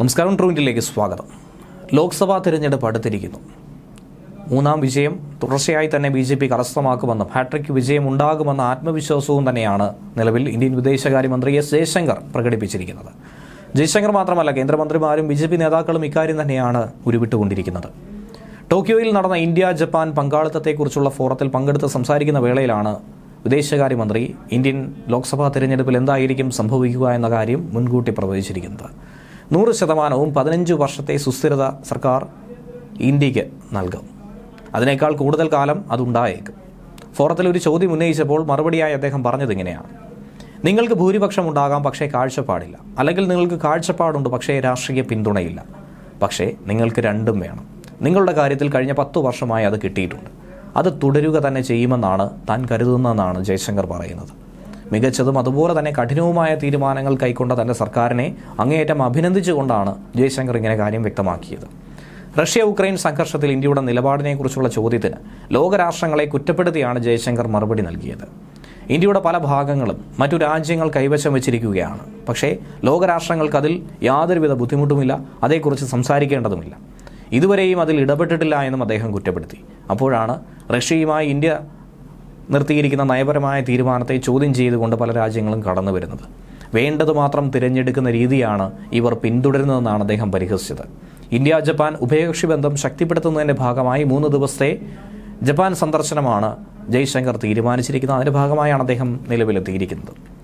നമസ്കാരം ട്രൂവിന്റിലേക്ക് സ്വാഗതം. ലോക്സഭാ തിരഞ്ഞെടുപ്പ് അടുത്തിരിക്കുന്നു. മൂന്നാം വിജയം തുടർച്ചയായി തന്നെ ബി ജെ പി കരസ്ഥമാക്കുമെന്നും ഹാട്രിക് വിജയം ഉണ്ടാകുമെന്ന ആത്മവിശ്വാസവും തന്നെയാണ് നിലവിൽ ഇന്ത്യൻ വിദേശകാര്യമന്ത്രി എസ് ജയശങ്കർ പ്രകടിപ്പിച്ചിരിക്കുന്നത്. ജയശങ്കർ മാത്രമല്ല കേന്ദ്രമന്ത്രിമാരും ബി ജെ പി നേതാക്കളും ഇക്കാര്യം തന്നെയാണ് ഉരുവിട്ടുകൊണ്ടിരിക്കുന്നത്. ടോക്കിയോയിൽ നടന്ന ഇന്ത്യ ജപ്പാൻ പങ്കാളിത്തത്തെക്കുറിച്ചുള്ള ഫോറത്തിൽ പങ്കെടുത്ത് സംസാരിക്കുന്ന വേളയിലാണ് വിദേശകാര്യമന്ത്രി ഇന്ത്യൻ ലോക്സഭാ തിരഞ്ഞെടുപ്പിൽ എന്തായിരിക്കും സംഭവിക്കുക എന്ന കാര്യം മുൻകൂട്ടി പ്രവചിച്ചിരിക്കുന്നത്. നൂറ് ശതമാനവും പതിനഞ്ച് വർഷത്തെ സുസ്ഥിരത സർക്കാർ ഇന്ത്യയ്ക്ക് നൽകും. അതിനേക്കാൾ കൂടുതൽ കാലം അതുണ്ടായേക്കും. ഫോറത്തിൽ ഒരു ചോദ്യം ഉന്നയിച്ചപ്പോൾ മറുപടിയായി അദ്ദേഹം പറഞ്ഞത് ഇങ്ങനെയാണ്. നിങ്ങൾക്ക് ഭൂരിപക്ഷം ഉണ്ടാകാം പക്ഷേ കാഴ്ചപ്പാടില്ല. അല്ലെങ്കിൽ നിങ്ങൾക്ക് കാഴ്ചപ്പാടുണ്ട് പക്ഷേ രാഷ്ട്രീയ പിന്തുണയില്ല. പക്ഷേ നിങ്ങൾക്ക് രണ്ടും വേണം. നിങ്ങളുടെ കാര്യത്തിൽ കഴിഞ്ഞ പത്തു വർഷമായി അത് കിട്ടിയിട്ടുണ്ട്. അത് തുടരുക തന്നെ ചെയ്യുമെന്നാണ് താൻ കരുതുന്നതെന്നാണ് ജയശങ്കർ പറയുന്നത്. മികച്ചതും അതുപോലെ തന്നെ കഠിനവുമായ തീരുമാനങ്ങൾ കൈക്കൊണ്ട തന്റെ സർക്കാരിനെ അങ്ങേയറ്റം അഭിനന്ദിച്ചുകൊണ്ടാണ് ജയശങ്കർ ഇങ്ങനെ കാര്യം വ്യക്തമാക്കിയത്. റഷ്യ ഉക്രൈൻ സംഘർഷത്തിൽ ഇന്ത്യയുടെ നിലപാടിനെക്കുറിച്ചുള്ള ചോദ്യത്തിന് ലോകരാഷ്ട്രങ്ങളെ കുറ്റപ്പെടുത്തിയാണ് ജയശങ്കർ മറുപടി നൽകിയത്. ഇന്ത്യയുടെ പല ഭാഗങ്ങളും മറ്റു രാജ്യങ്ങൾ കൈവശം വെച്ചിരിക്കുകയാണ്. പക്ഷേ ലോകരാഷ്ട്രങ്ങൾക്ക് അതിൽ യാതൊരുവിധ ബുദ്ധിമുട്ടുമില്ല അതേക്കുറിച്ച് സംസാരിക്കേണ്ടതുമില്ല. ഇതുവരെയും അതിൽ ഇടപെട്ടിട്ടില്ല എന്നും അദ്ദേഹം കുറ്റപ്പെടുത്തി. അപ്പോഴാണ് റഷ്യയുമായി ഇന്ത്യ നിർത്തിയിരിക്കുന്ന നയപരമായ തീരുമാനത്തെ ചോദ്യം ചെയ്തുകൊണ്ട് പല രാജ്യങ്ങളും കടന്നു വരുന്നത്. വേണ്ടത് മാത്രം തിരഞ്ഞെടുക്കുന്ന രീതിയാണ് ഇവർ പിന്തുടരുന്നതെന്നാണ് അദ്ദേഹം പരിഹസിച്ചത്. ഇന്ത്യ ജപ്പാൻ ഉഭയകക്ഷി ബന്ധം ശക്തിപ്പെടുത്തുന്നതിന്റെ ഭാഗമായി മൂന്ന് ദിവസത്തെ ജപ്പാൻ സന്ദർശനമാണ് ജയ്ശങ്കർ തീരുമാനിച്ചിരിക്കുന്നത്. അതിന്റെ ഭാഗമായാണ് അദ്ദേഹം നിലവിലെത്തിയിരിക്കുന്നത്.